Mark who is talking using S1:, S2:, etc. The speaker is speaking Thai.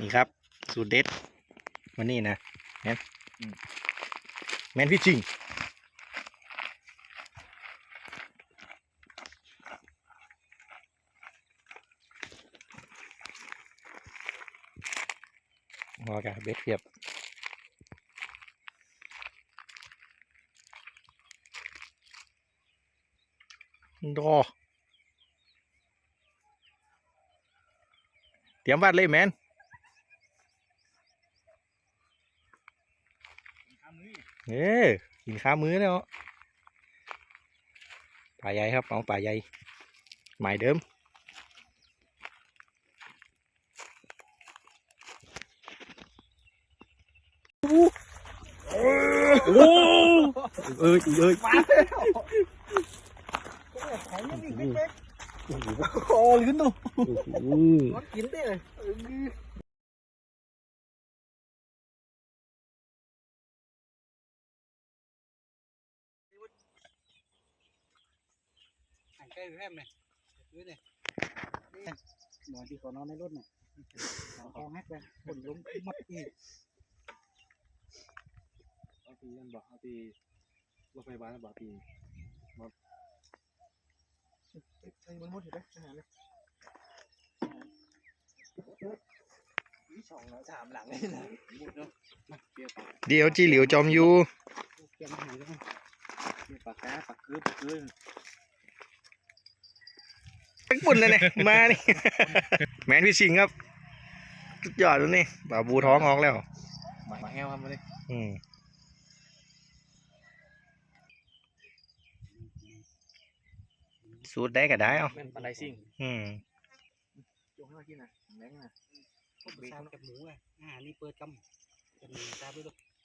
S1: นี่ครับ สูตรเด็ดวันนี้นะแมนแมนพี่จริงพอกันเบ็ดเทียบดอเตรียมวัดเลยแมน เอ้ยกินข้าวมื้อแล้วป่าใหญ่ครับเอาป่าใหญ่หมายเดิมโอ้เอ้ยเอ้ย
S2: โอ้ลิ้นดู
S1: โอ้
S2: มันกินได้เลยห่าง ใกล้แค่ไหมดูดิหมอที่เขานอนในรถน่ะคอแฮกเลยคนล้มมัดอีก
S3: เอาตีกันบอกเอาตีรถไฟฟ้าบอกตี
S2: ไอ้มันมุดอยู่ได้ขนาดนี้สองแล้วสามหลังเลยนะมุดเนาะมาเกี่ยวปาก
S1: เดี๋ยวจีเหลียวจอมอยู่
S2: เกี่ยวมาหายแล้วเกี่ยวปากแก้ปากคืบคืบ
S1: เป็นปุ่นเลยเนี่ยมานี่ แมนพี่ชิงครับสุดยอดแล้วนี่ป่าบูท้องออกแล้ว
S2: มาแฮวครับมาเลย
S1: อืมสูตรได้ก็ได้เอะ
S2: เป็นปลาไหลซิ่ง
S1: อืม
S2: จงให้มากินนะแรงนะ
S4: ผมไปทำกับหมูอะอาหารนี่เปิดกำกับหมูตาไปด้วย